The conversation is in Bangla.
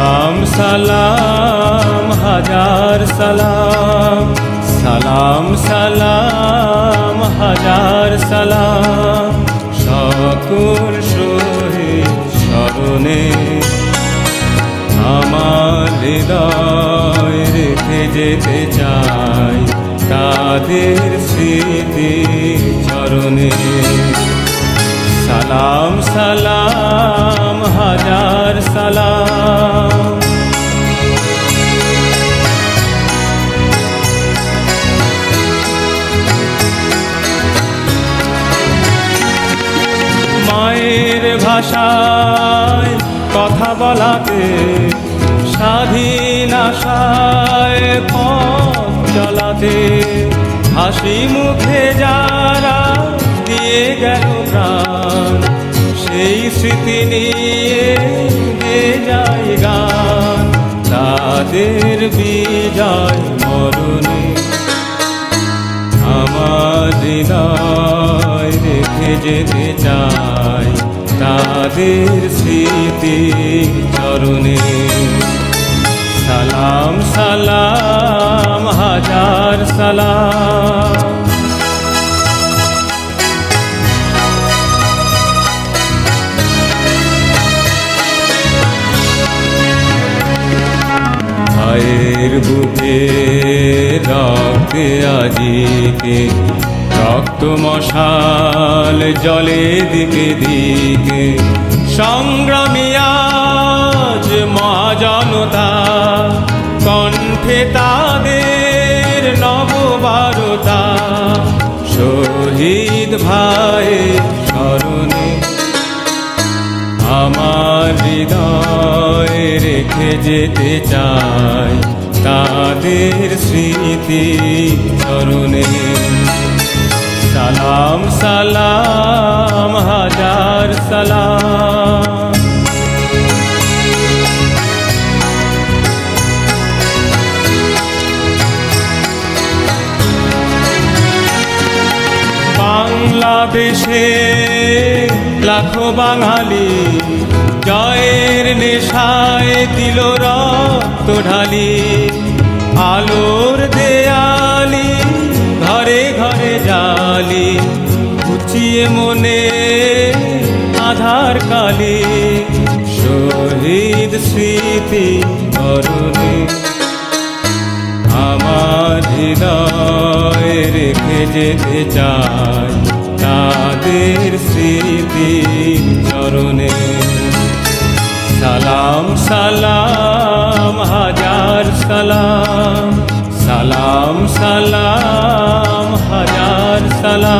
সালাম সালাম, হাজার সালাম। সালাম সালাম, হাজার সালাম। সকল স্মরণে আমার হৃদয় রেখে যেতে চাই তাদের স্মৃতি চরণে। সালাম সালাম ভাষায়, কথা বলাতে স্বাধীন আশায় পথ চলাতে হাসি মুখে যারা দিয়ে গেল প্রাণ, সেই স্মৃতি নিয়ে গে যায় গান, তাদের বিজয় মরণে আমার হৃদয় রেখে যেতে চাই। তাদের স্মৃতি চরণে। সালাম সালাম হাজার সালাম। ভাইয়ের বুকে রক্তে আজিকে রক্ত মশাল জলে দিকে দিকে। সংগ্রামী আজ মহাজনতা, কণ্ঠে তাদের নববারতা। শহীদ ভাই স্মরণে আমার হৃদয়ে রেখে যেতে চাই তাদের স্মৃতি চরণে সালাম সালাম হাজার সালাম। বাংলাদেশে লাখো বাঙালি জয়ের নেশায় দিল রক্ত ঢালি আলোর আধার কালি শহীদ স্মৃতি করণে আমার রেখে যেতে চাই তাদের স্মৃতি চরণে সালাম সালাম, হাজার সালাম। সালাম সালাম, হাজার সালাম।